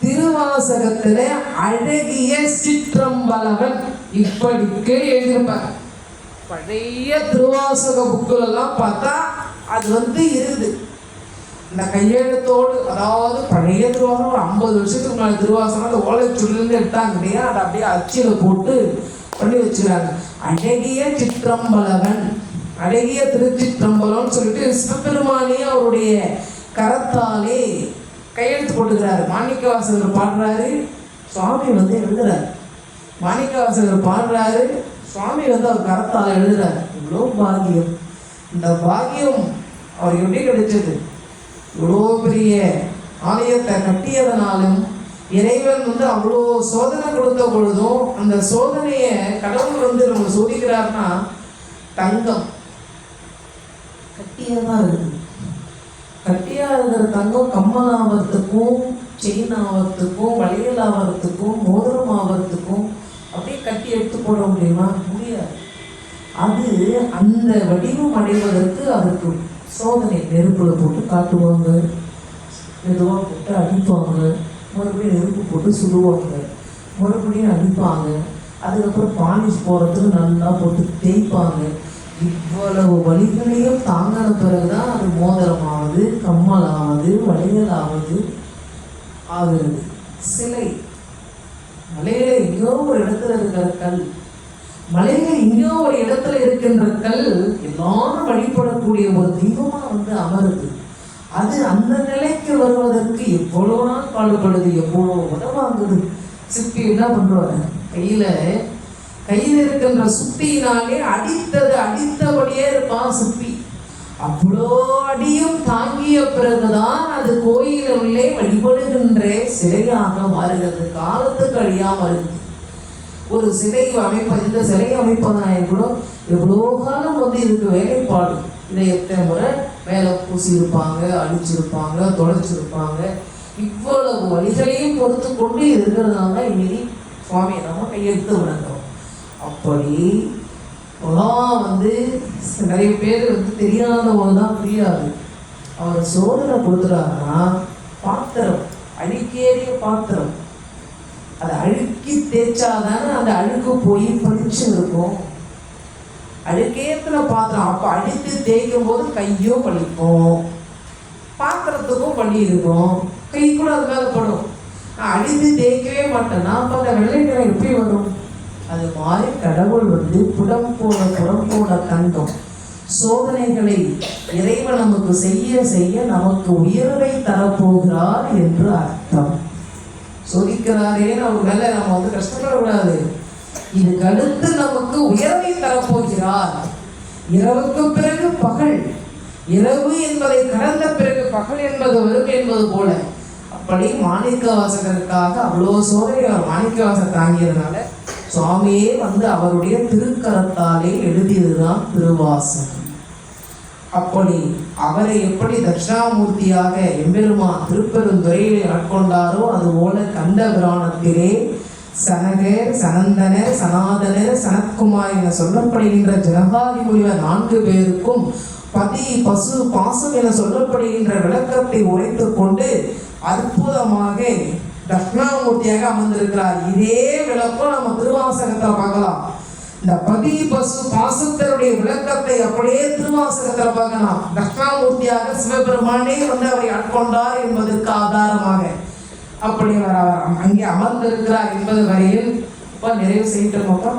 திருவாசகத்துல அழகிய சிற்றம்பலவன் இப்படிக்கு எழுதியிருப்பாங்க. பழைய திருவாசக புக்குல எல்லாம் பார்த்தா அது வந்து இருக்குது இந்த கையெழுத்தோடு அதாவது பழைய திருவாசகம் ஒரு ஐம்பது வருஷத்துக்கு முன்னாடி திருவாசகம் அந்த ஓலைச்சுள்ளிருந்து எடுத்தாங்க இல்லையா? அதை அப்படியே அச்சில போட்டு பண்ணி வச்சுக்கிறாங்க. அழகிய சிற்றம்பலவன் அழகிய திருச்சிற்றம்பலம்னு சொல்லிட்டு சிவபெருமானே அவருடைய கரத்தாலே கையெழுத்து போட்டுக்கிறாரு. மாணிக்கவாசகர் பாடுறாரு. சுவாமி வந்து எழுதுறாரு. மாணிக்கவாசகர் பாடுறாரு. சுவாமி வந்து அவர் கரத்தால் எழுதுறாரு. இவ்வளோ பாக்கியம் இந்த பாக்கியம் அவர் எப்படி கிடைச்சது? இவ்வளோ பெரிய ஆலயத்தை கட்டியதனாலும் இறைவன் வந்து அவ்வளோ சோதனை கொடுத்த பொழுதும் அந்த சோதனையை கடவுள் வந்து நம்ம சோதிக்கிறார்னா தங்கம். கட்டியதான் இருக்குது. கட்டியா இருக்கிற தங்கம் கம்மல் ஆவறதுக்கும் செயின் ஆவறதுக்கும் வளையல் ஆவறதுக்கும் மோதிரம் ஆவறதுக்கும் அப்படியே கட்டி எடுத்து போட முடியுமா? முடியாது. அது அந்த வடிவம் அடைவதற்கு அதுக்கு சோதனை நெருப்புல போட்டு காட்டுவாங்க. மெதுவாக போட்டு அடிப்பாங்க. மறுபடியும் நெருப்பு போட்டு சுடுவாங்க. மறுபடியும் அடிப்பாங்க. அதுக்கப்புறம் பாலிஷ் போகிறதுக்கு நல்லா போட்டு தேய்ப்பாங்க. இவ்வளவு வழிகளையும் தாங்கின பிறகுதான் அது ஆவது கம்மலாவது வளையலாவது ஆகிறது. சிலை. மலையில எங்கேயோ ஒரு இடத்துல இருக்கிற கல். மலையில எங்கேயோ ஒரு இடத்துல இருக்கின்ற கல் எல்லாரும் வழிபடக்கூடிய ஒரு தெய்வமா வந்து அமருது. அது அந்த நிலைக்கு வருவதற்கு எவ்வளோ நாள் பாடுபடுது எவ்வளோ உதவாங்குது சிற்பி என்ன பண்ணுவாரு? கையில கையில் இருக்கின்ற சுத்தியினாலே அடித்தது அடித்தபடியே இருப்பான் சிற்பி. அவ்வளோ அடியும் தாங்கிய பிறகுதான் அது கோயில் உள்ளே வழிபடுகின்ற சிலையாக மாறுகிறது. காலத்துக்கு அழியாம இருக்கு ஒரு சிலை அமைப்பது இந்த சிலை அமைப்பதனாய கூட எவ்வளோ காலம் வந்து இதுக்கு வேலைப்பாடு. இதை எத்தனை முறை மேலே பூசியிருப்பாங்க அழிச்சிருப்பாங்க தொலைச்சிருப்பாங்க. இவ்வளவு வழிகளையும் பொறுத்து கொண்டு இருக்கிறதுனால தான் இன்னைக்கு சுவாமியை நம்ம கையெழுத்து வணங்குறோம். அப்படி இப்போலாம் வந்து நிறைய பேர் வந்து தெரியாதவங்க தான் புரியாது. அவர் சோதனை கொடுத்துறாருன்னா பாத்திரம் அழுக்கேறிய பாத்திரம். அதை அழுக்கி தேய்ச்சாதானே அந்த அழுக்கு போய் பளிச்சு இருக்கும். அழுக்கேத்துல பாத்திரம் அப்போ அழுத்து தேய்க்கும் போது கையோ பழிக்கும் பாத்திரத்துக்கும் வலி இருக்கும். கை கூட அது மேலே படும். அழுத்து தேய்க்கவே மாட்டேன்னா அப்போ அந்த வெள்ளை நிறம் எப்படி வரும்? அது மாதிரி கடவுள் வந்து புடம் போட புடம் போன கண்டோம். சோதனைகளை இறைவன் நமக்கு செய்ய செய்ய நமக்கு உயர்வை தரப்போகிறார் என்று அர்த்தம். சோதிக்கிறாரேன்னு அவர் மேல நம்ம வந்து கஷ்டப்படக்கூடாது. இதுக்கு அடுத்து நமக்கு உயர்வை தரப்போகிறார். இரவுக்கு பிறகு பகல். இரவு என்பதை கடந்த பிறகு பகல் என்பது வரும் என்பது போல. அப்படி மாணிக்க வாசகருக்காக அவ்வளோ சோதனை அவர் மாணிக்க வாசகர் தாங்கியதுனால சுவாமியே வந்து அவருடைய திருக்கரத்தாலே எழுதியதுதான் திருவாசகம். அப்படி அவரை எப்படி தட்சிணாமூர்த்தியாக எம்பெருமா திருப்பெருந்துறையிலே ஆட்கொண்டாரோ அதுபோல கண்ட புராணத்திலே சனகர் சனந்தன சனாதன சனத்குமார் என சொல்லப்படுகின்ற ஜனகாதி முனிவர் நான்கு பேருக்கும் பதி பசு பாசம் என சொல்லப்படுகின்ற விளக்கத்தை உரைத்து கொண்டு அற்புதமாக தட்சிணாமூர்த்தியாக அமர்ந்திருக்கிறார். இதே விளக்கம் நம்ம திருவாசகத்தை பார்க்கலாம். இந்த பதி பசு அவருடைய விளக்கத்தை அப்படியே திருவாசகத்தில் பார்க்கலாம் தட்சிணாமூர்த்தியாக சிவபெருமானே வந்து அவரை ஆட்கொண்டார் என்பதற்கு ஆதாரமாக அப்படி அவர் அங்கே அமர்ந்திருக்கிறார் என்பது வரையில் இப்போ நிறைவு செய்யிட்டோம்